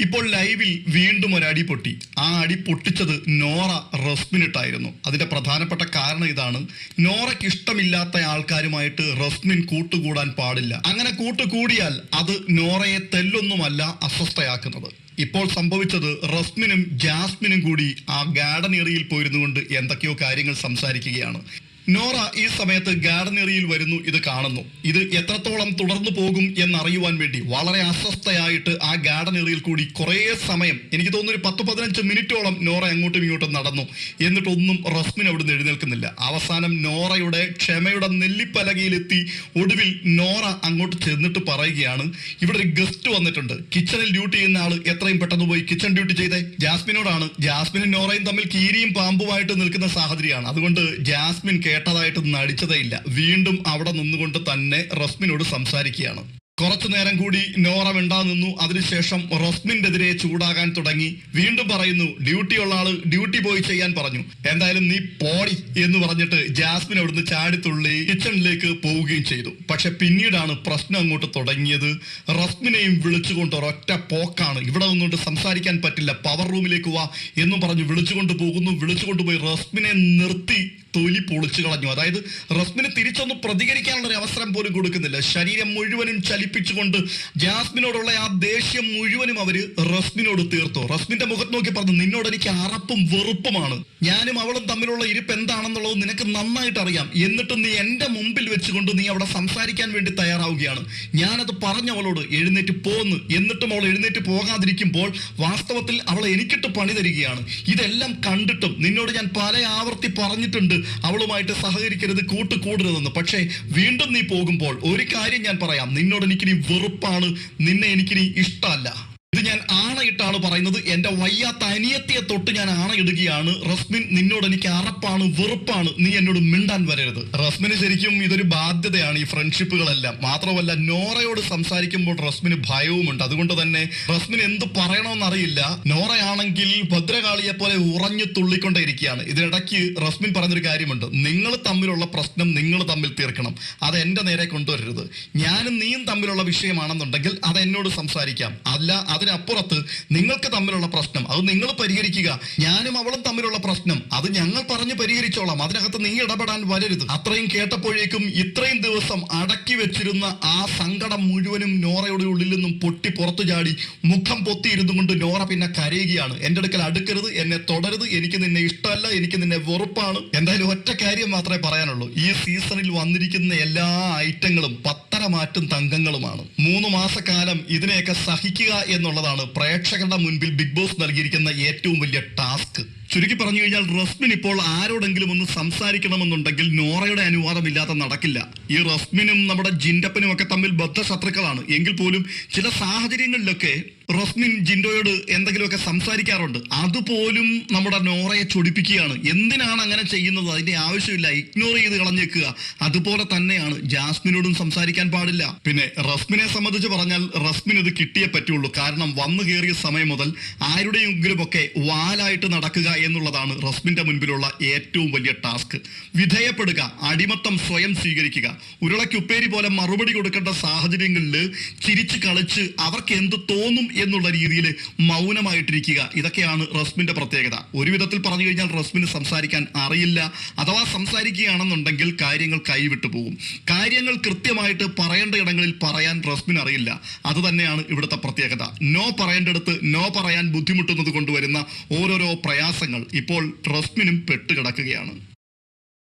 ഇപ്പോൾ ലൈവിൽ വീണ്ടും ഒരു അടി പൊട്ടി. ആ അടി പൊട്ടിച്ചത് നോറ റസ്മിനിട്ടായിരുന്നു. അതിന്റെ പ്രധാനപ്പെട്ട കാരണം ഇതാണ്. നോറയ്ക്ക് ഇഷ്ടമില്ലാത്ത ആൾക്കാരുമായിട്ട് റസ്മിൻ കൂട്ടുകൂടാൻ പാടില്ല. അങ്ങനെ കൂട്ടുകൂടിയാൽ അത് നോറയെ തെല്ലൊന്നുമല്ല അസ്വസ്ഥയാക്കുന്നത്. ഇപ്പോൾ സംഭവിച്ചത് റസ്മിനും ജാസ്മിനും കൂടി ആ ഗാർഡൻ ഏറിയയിൽ പോയിരുന്നുകൊണ്ട് എന്തൊക്കെയോ കാര്യങ്ങൾ സംസാരിക്കുകയാണ്. നോറ ഈ സമയത്ത് ഗാർഡൻ ഏറിയയിൽ വരുന്നു ഇത് കാണുന്നു. ഇത് എത്രത്തോളം തുടർന്നു പോകും എന്നറിയുവാൻ വേണ്ടി വളരെ അസ്വസ്ഥയായിട്ട് ആ ഗാർഡനറിയിൽ കൂടി കുറേ സമയം എനിക്ക് തോന്നുന്നു ഒരു പത്ത് പതിനഞ്ച് മിനിറ്റോളം നോറ അങ്ങോട്ടും ഇങ്ങോട്ടും നടന്നു. എന്നിട്ടൊന്നും റസ്മിൻ അവിടുന്ന് എഴുന്നേൽക്കുന്നില്ല. അവസാനം നോറയുടെ ക്ഷമയുടെ നെല്ലിപ്പലകയിലെത്തി ഒടുവിൽ നോറ അങ്ങോട്ട് ചെന്നിട്ട് പറയുകയാണ് ഇവിടെ ഒരു ഗസ്റ്റ് വന്നിട്ടുണ്ട്. കിച്ചണിൽ ഡ്യൂട്ടി ചെയ്യുന്ന ആൾ എത്രയും പെട്ടെന്ന് പോയി കിച്ചൺ ഡ്യൂട്ടി ചെയ്തേ. ജാസ്മിനോടാണ്. ജാസ്മിനും നോറയും തമ്മിൽ കീരിയും പാമ്പുമായിട്ട് നിൽക്കുന്ന സാഹചര്യമാണ്. അതുകൊണ്ട് ജാസ്മിൻ കേട്ടതായിട്ട് നടിച്ചതേ ഇല്ല. വീണ്ടും അവിടെ നിന്നുകൊണ്ട് തന്നെ റസ്മിനോട് സംസാരിക്കുകയാണ്. കുറച്ചു നേരം കൂടി നോറ മിണ്ടാ നിന്നു. അതിനുശേഷം റസ്മിന്റെതിരെ ചൂടാകാൻ തുടങ്ങി. വീണ്ടും പറയുന്നു ഡ്യൂട്ടി ഉള്ള ആൾ ഡ്യൂട്ടി പോയി ചെയ്യാൻ പറഞ്ഞു. എന്തായാലും നീ പോടി എന്ന് പറഞ്ഞിട്ട് ജാസ്മിൻ അവിടുന്ന് ചാടിത്തുള്ളി കിച്ചണിലേക്ക് പോവുകയും ചെയ്തു. പക്ഷെ പിന്നീടാണ് പ്രശ്നം അങ്ങോട്ട് തുടങ്ങിയത്. റസ്മിനെയും വിളിച്ചുകൊണ്ട് ഒരൊറ്റ പോക്കാണ്. ഇവിടെ നിന്നുകൊണ്ട് സംസാരിക്കാൻ പറ്റില്ല. പവർ റൂമിലേക്ക് വാ എന്നും പറഞ്ഞു വിളിച്ചുകൊണ്ട് പോകുന്നു. വിളിച്ചുകൊണ്ട് പോയി റസ്മിനെ നിർത്തി തൊലി പൊളിച്ചു കളഞ്ഞു. അതായത് റസ്മിന് തിരിച്ചൊന്ന് പ്രതികരിക്കാനുള്ള ഒരു അവസരം പോലും കൊടുക്കുന്നില്ല. ശരീരം മുഴുവനും ചലിപ്പിച്ചുകൊണ്ട് ജാസ്മിനോടുള്ള ആ ദേഷ്യം മുഴുവനും അവർ റസ്മിനോട് തീർത്തു. റസ്മിന്റെ മുഖത്ത് നോക്കി പറഞ്ഞു നിന്നോട് എനിക്ക് അറപ്പും വെറുപ്പുമാണ്. ഞാനും അവളും തമ്മിലുള്ള ഇരിപ്പ് എന്താണെന്നുള്ളത് നിനക്ക് നന്നായിട്ട് അറിയാം. എന്നിട്ട് നീ എന്റെ മുമ്പിൽ വെച്ചുകൊണ്ട് നീ അവിടെ സംസാരിക്കാൻ വേണ്ടി തയ്യാറാവുകയാണ്. ഞാനത് പറഞ്ഞു അവളോട് എഴുന്നേറ്റ് പോന്ന്. എന്നിട്ടും അവൾ എഴുന്നേറ്റ് പോകാതിരിക്കുമ്പോൾ വാസ്തവത്തിൽ അവൾ എനിക്കിട്ട് പണി തരികയാണ്. ഇതെല്ലാം കണ്ടിട്ടും നിന്നോട് ഞാൻ പല ആവർത്തി പറഞ്ഞിട്ടുണ്ട്. അവളുമായിട്ട് സഹകരിക്കരുത് കൂട്ടുകൂടരുതെന്ന്. പക്ഷേ വീണ്ടും നീ പോകുമ്പോൾ ഒരു കാര്യം ഞാൻ പറയാം. നിന്നോട് എനിക്കിനി വെറുപ്പാണ്. നിന്നെ എനിക്കിനി ഇഷ്ടമല്ല. ഞാൻ ആണയിട്ടാണ് പറയുന്നത്. എന്റെ വയ്യാത്ത അനിയത്തിയെ തൊട്ട് ഞാൻ ആണയിടുകയാണ്. റസ്മിൻ നിന്നോട് എനിക്ക് അറപ്പാണ് വെറുപ്പാണ്. നീ എന്നോട് മിണ്ടാൻ വരരുത്. റസ്മിന് ശരിക്കും ഇതൊരു ബാധ്യതയാണ് ഈ ഫ്രണ്ട്ഷിപ്പുകളെല്ലാം. മാത്രമല്ല നോറയോട് സംസാരിക്കുമ്പോൾ റസ്മിന് ഭയവുമുണ്ട്. അതുകൊണ്ട് തന്നെ റസ്മിൻ എന്ത് പറയണമെന്നറിയില്ല. നോറയാണെങ്കിൽ ഭദ്രകാളിയെ പോലെ ഉറഞ്ഞു തുള്ളിക്കൊണ്ടേ ഇരിക്കുകയാണ് ഇതിനിടയ്ക്ക് റസ്മിൻ പറഞ്ഞൊരു കാര്യമുണ്ട്. നിങ്ങൾ തമ്മിലുള്ള പ്രശ്നം നിങ്ങൾ തമ്മിൽ തീർക്കണം. അത് എന്റെ നേരെ കൊണ്ടുവരരുത്. ഞാനും നീയും തമ്മിലുള്ള വിഷയമാണെന്നുണ്ടെങ്കിൽ അത് എന്നോട് സംസാരിക്കാം. അല്ല അതിനപ്പുറത്ത് നിങ്ങൾക്ക് തമ്മിലുള്ള പ്രശ്നം അത് നിങ്ങൾ പരിഹരിക്കുക. ഞാനും അവളും തമ്മിലുള്ള പ്രശ്നം അത് ഞങ്ങൾ പറഞ്ഞ് പരിഹരിച്ചോളാം. അതിനകത്ത് നീ ഇടപെടാൻ വരരുത്. അത്രയും കേട്ടപ്പോഴേക്കും ഇത്രയും ദിവസം അടക്കി വെച്ചിരുന്ന ആ സങ്കടം മുഴുവനും നോറയുടെ ഉള്ളിൽ നിന്നും പൊട്ടി പുറത്തു ചാടി മുഖം പൊത്തിയിരുന്നു കൊണ്ട് നോറ പിന്നെ കരയുകയാണ്. എന്റെ അടുക്കൽ അടുക്കരുത് എന്നെ തുടരുത്. എനിക്ക് നിന്നെ ഇഷ്ടമല്ല എനിക്ക് നിന്നെ വെറുപ്പാണ്. എന്തായാലും ഒറ്റ കാര്യം മാത്രമേ പറയാനുള്ളൂ. ഈ സീസണിൽ വന്നിരിക്കുന്ന എല്ലാ ഐറ്റങ്ങളും പത്തരമാറ്റും തങ്കങ്ങളുമാണ്. മൂന്ന് മാസക്കാലം ഇതിനെയൊക്കെ സഹിക്കുക എന്നുള്ളതാണ് പ്രേക്ഷകരുടെ മുൻപിൽ ബിഗ് ബോസ് നൽകിയിരിക്കുന്ന ഏറ്റവും വലിയ ടാസ്ക്. ചുരുക്കി പറഞ്ഞു കഴിഞ്ഞാൽ റസ്മിൻ ഇപ്പോൾ ആരോടെങ്കിലും ഒന്ന് സംസാരിക്കണമെന്നുണ്ടെങ്കിൽ നോറയുടെ അനുവാദം ഇല്ലാതെ നടക്കില്ല. ഈ റസ്മിനും നമ്മുടെ ജിൻഡപ്പനും ഒക്കെ തമ്മിൽ ബദ്ധശത്രുക്കളാണ്. എങ്കിൽ പോലും ചില സാഹചര്യങ്ങളിലൊക്കെ റസ്മിൻ ജിൻഡോയോട് എന്തെങ്കിലുമൊക്കെ സംസാരിക്കാറുണ്ട്. അതുപോലും നമ്മുടെ നോറയെ ചൊടിപ്പിക്കുകയാണ്. എന്തിനാണ് അങ്ങനെ ചെയ്യുന്നത്? അതിന്റെ ആവശ്യമില്ല. ഇഗ്നോർ ചെയ്ത് കളഞ്ഞേക്കുക. അതുപോലെ തന്നെയാണ് ജാസ്മിനോടും സംസാരിക്കാൻ പാടില്ല. പിന്നെ റസ്മിനെ സംബന്ധിച്ച് പറഞ്ഞാൽ റസ്മിൻ ഇത് കിട്ടിയേ പറ്റുള്ളൂ. കാരണം വന്നു കയറിയ സമയം മുതൽ ആരുടെയെങ്കിലും ഒക്കെ വാലായിട്ട് നടക്കുക എന്നുള്ളതാണ് റസ്മിന്റെ മുൻപിലുള്ള ഏറ്റവും വലിയ ടാസ്ക്. വിധേയപ്പെടുക അടിമത്തം സ്വയം സ്വീകരിക്കുക. ഉരുളയ്ക്കുപ്പേരി പോലെ മറുപടി കൊടുക്കേണ്ട സാഹചര്യങ്ങളിൽ ചിരിച്ച് കളിച്ച് അവർക്ക് എന്ത് തോന്നും എന്നുള്ള രീതിയിൽ മൗനമായിട്ടിരിക്കുക. ഇതൊക്കെയാണ് റസ്മിന്റെ പ്രത്യേകത. ഒരു വിധത്തിൽ പറഞ്ഞു കഴിഞ്ഞാൽ റസ്മിന് സംസാരിക്കാൻ അറിയില്ല. അഥവാ സംസാരിക്കുകയാണെന്നുണ്ടെങ്കിൽ കാര്യങ്ങൾ കൈവിട്ടു പോകും. കാര്യങ്ങൾ കൃത്യമായിട്ട് പറയേണ്ട ഇടങ്ങളിൽ പറയാൻ റസ്മിന് അറിയില്ല. അത് തന്നെയാണ് ഇവിടുത്തെ പ്രത്യേകത. നോ പറയേണ്ടടുത്ത് നോ പറയാൻ ബുദ്ധിമുട്ടുന്നത് കൊണ്ടുവരുന്ന ഓരോരോ പ്രയാസങ്ങൾ. ഇപ്പോൾ റസ്മിനും പെട്ടുകിടക്കുകയാണ്.